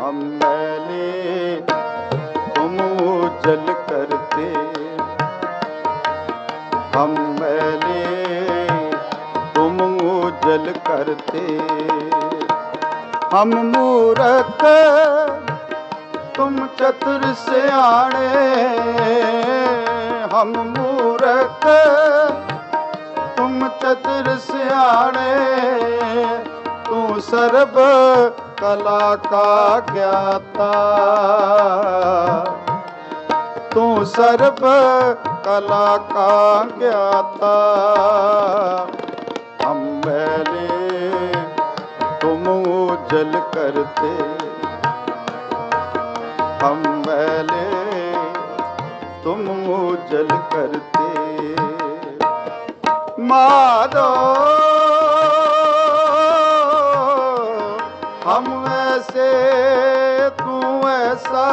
हम मैले तुम उजल करते हम मैले तुम उजल करते हम मूरख तुम चतुर सियाणे हम मूरख तुम चतुर सियाणे तू सर्व ਕਲਾ ਕਾ ਗਿਆਤਾ। ਤੂੰ ਸਰਬ ਕਲਾ ਕਾ ਗਿਆਤਾ। ਅੰਬਲੇ ਤੁਮ ਜਲ ਕਰਤੇ। ਅੰਬਲੇ ਤੁਮ ਜਲ ਕਰਤੇ। ਮਾਦੋ हम ऐसे तू ऐसा